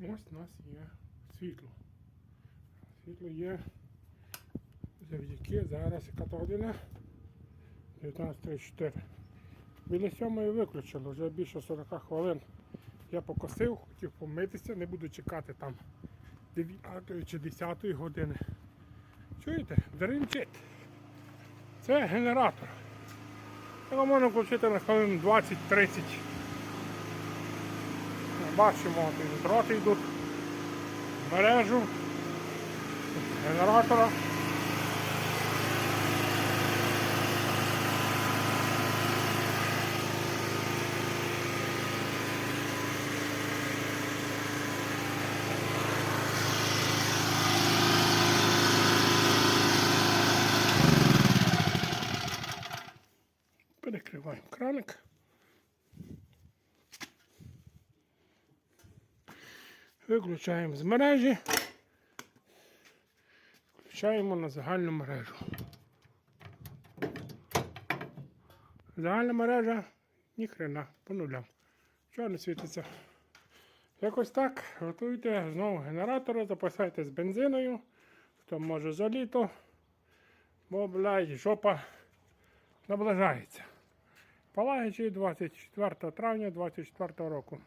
Ось у нас є світло. Світло є завдяки зараз яка то година 19.34. Біля сьомої виключили, вже більше 40 хвилин. Я покосив, хотів помитися, не буду чекати там 9 чи 10 години. Чуєте? Деренчить. Це генератор. Його можна включити на хвилин 20-30. Бачимо, дроти йдуть в мережу генератора. Перекриваємо краник. Виключаємо з мережі. Включаємо на загальну мережу. Загальна мережа ніхрена по нулям. Чого не світиться? Якось так. Готуйте знову генератори, запасайте з бензиною. Хто може за літо. Бо, блядь, жопа наближається. Палагичі 24 травня 24 року.